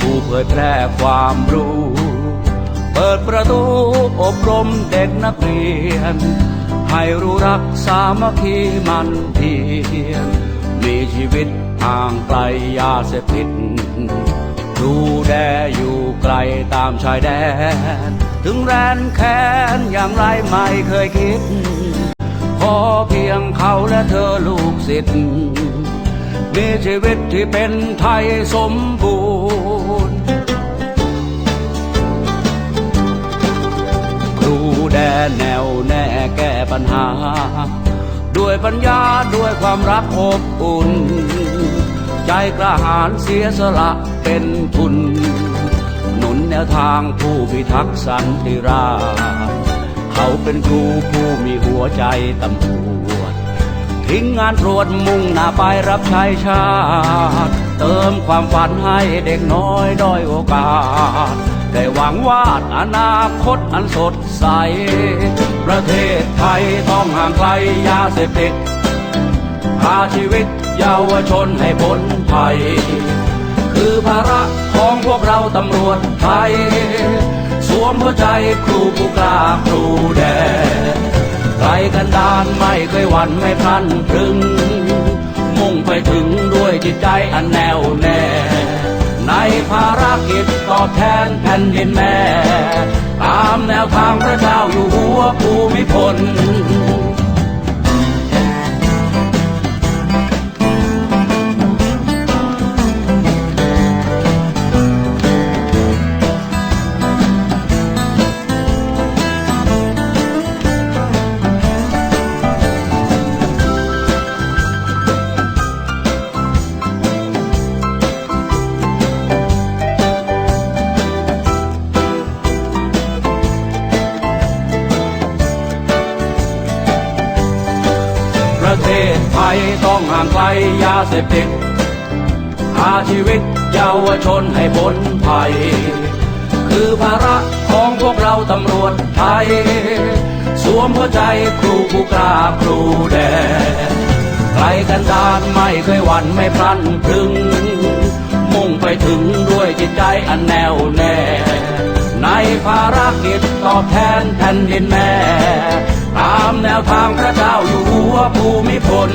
ผู้เผยแพร่ความรู้ เปิดประตูอบรมเด็กนักเรียน ให้รู้รักสามัคคีมันเพียรมีชีวิตห่างไกลยาเสพติดดูแดอยู่ไกลตามชายแดน ถึงแรนแค้นอย่างไรไม่เคยคิด ขอเพียงเขาและเธอลูกศิษย์มีชีวิตที่เป็นไทยสมบูรณ์ ปัญหา ด้วยปัญญาด้วยความรักอบอุ่น ใจกระหารเสียสละเป็นทุน หนุนแนวทางผู้พิทักษ์สันติราษเขาเป็นครูผู้มีหัวใจตำรวจ ทิ้งงานตรวจมุ่งหน้าไปรับใช้ชาติ เติมความฝันให้เด็กน้อยด้อยโอกาส ได้หวังวาดอนาคตอันสดใส ประเทศไทยต้องห่างไกลยาเสพติดพาชีวิตเยาวชนให้พ้นภัย คือภาระของพวกเราตำรวจไทย สวมหัวใจครูผู้กล้าครูแดนไกลกันดานไม่เคยหวั่นไม่พลันพรึง มุ่งไปถึงด้วยจิตใจอันแน่วแน่ ภารกิจตอบแทนแผ่นดินแม่ ตามแนวทางพระเจ้าอยู่หัวภูมิพล เทศไทยต้องห่างไกลยาเสพติดพาชีวิตเยาวชนให้พ้นภัย คือภาระของพวกเราตำรวจไทย สวมหัวใจครูผู้กล้าครูแดนไกลกันดานไม่เคยหวั่นไม่พลันพรึง มุ่งไปถึงด้วยจิตใจอันแน่วแน่ ในภารกิจตอบแทนแผ่นดินแม่ ตามแนวทางพระ ภูมิพล